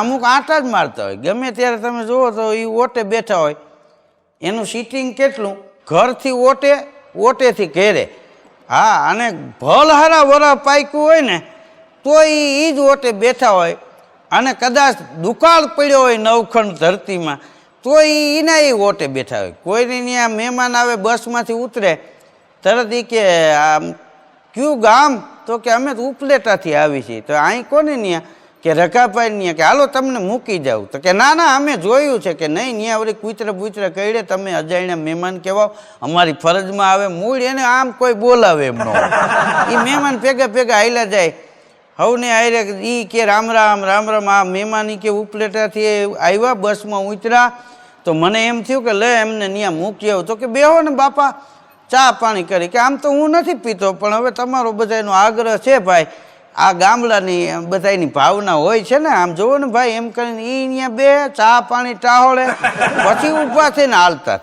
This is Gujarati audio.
અમુક આંટા જ મારતા હોય. ગમે ત્યારે તમે જુઓ તો એ ઓટે બેઠા હોય. એનું સીટિંગ કેટલું? ઘરથી ઓટે, ઓટેથી ઘેરે. હા, અને ભલહારા વરા પાક્યું હોય ને, તો એ જ ઓટે બેઠા હોય. અને કદાચ દુકાળ પડ્યો હોય નવખંડ ધરતીમાં, તો એના એ ઓટે બેઠા હોય. કોઈની ત્યાં મહેમાન આવે બસમાંથી ઉતરે, તરત એ કે, આમ, કયું ગામ? તો કે, અમે તો ઉપલેટાથી આવી છીએ. તો અહીં કોને ત્યાં કે રકાભાઈ નહીં કે હાલો તમને મૂકી જાઉં. તો કે ના ના, અમે જોયું છે કે નહીં ત્યાં વળી કૂતરા બુતરે કહીડે, તમે અજાણ્યા મહેમાન કહેવાઓ, અમારી ફરજમાં આવે, મૂળ એને આમ કોઈ બોલાવે એમ ન એ મહેમાન ભેગા ભેગા હાલ્યા જાય. હવને આયરે એ કે રામ રામ રામ રામ, આ મહેમાન કે ઉપલેટાથી આવ્યા, બસમાં ઉતર્યા. તો મને એમ થયું કે લે, એમને ત્યાં મૂકી આવું. તો કે બેહો ને બાપા, ચા પાણી કરી. કે આમ તો હું નથી પીતો, પણ હવે તમારો બધાનો આગ્રહ છે ભાઈ. આ ગામડાની બધાની ભાવના હોય છે ને, આમ જુઓ ને ભાઈ, એમ કરીને એ અહીંયા બે ચા પાણી ટાહોળે, પછી ઊભા થઈને હાલતા થાય.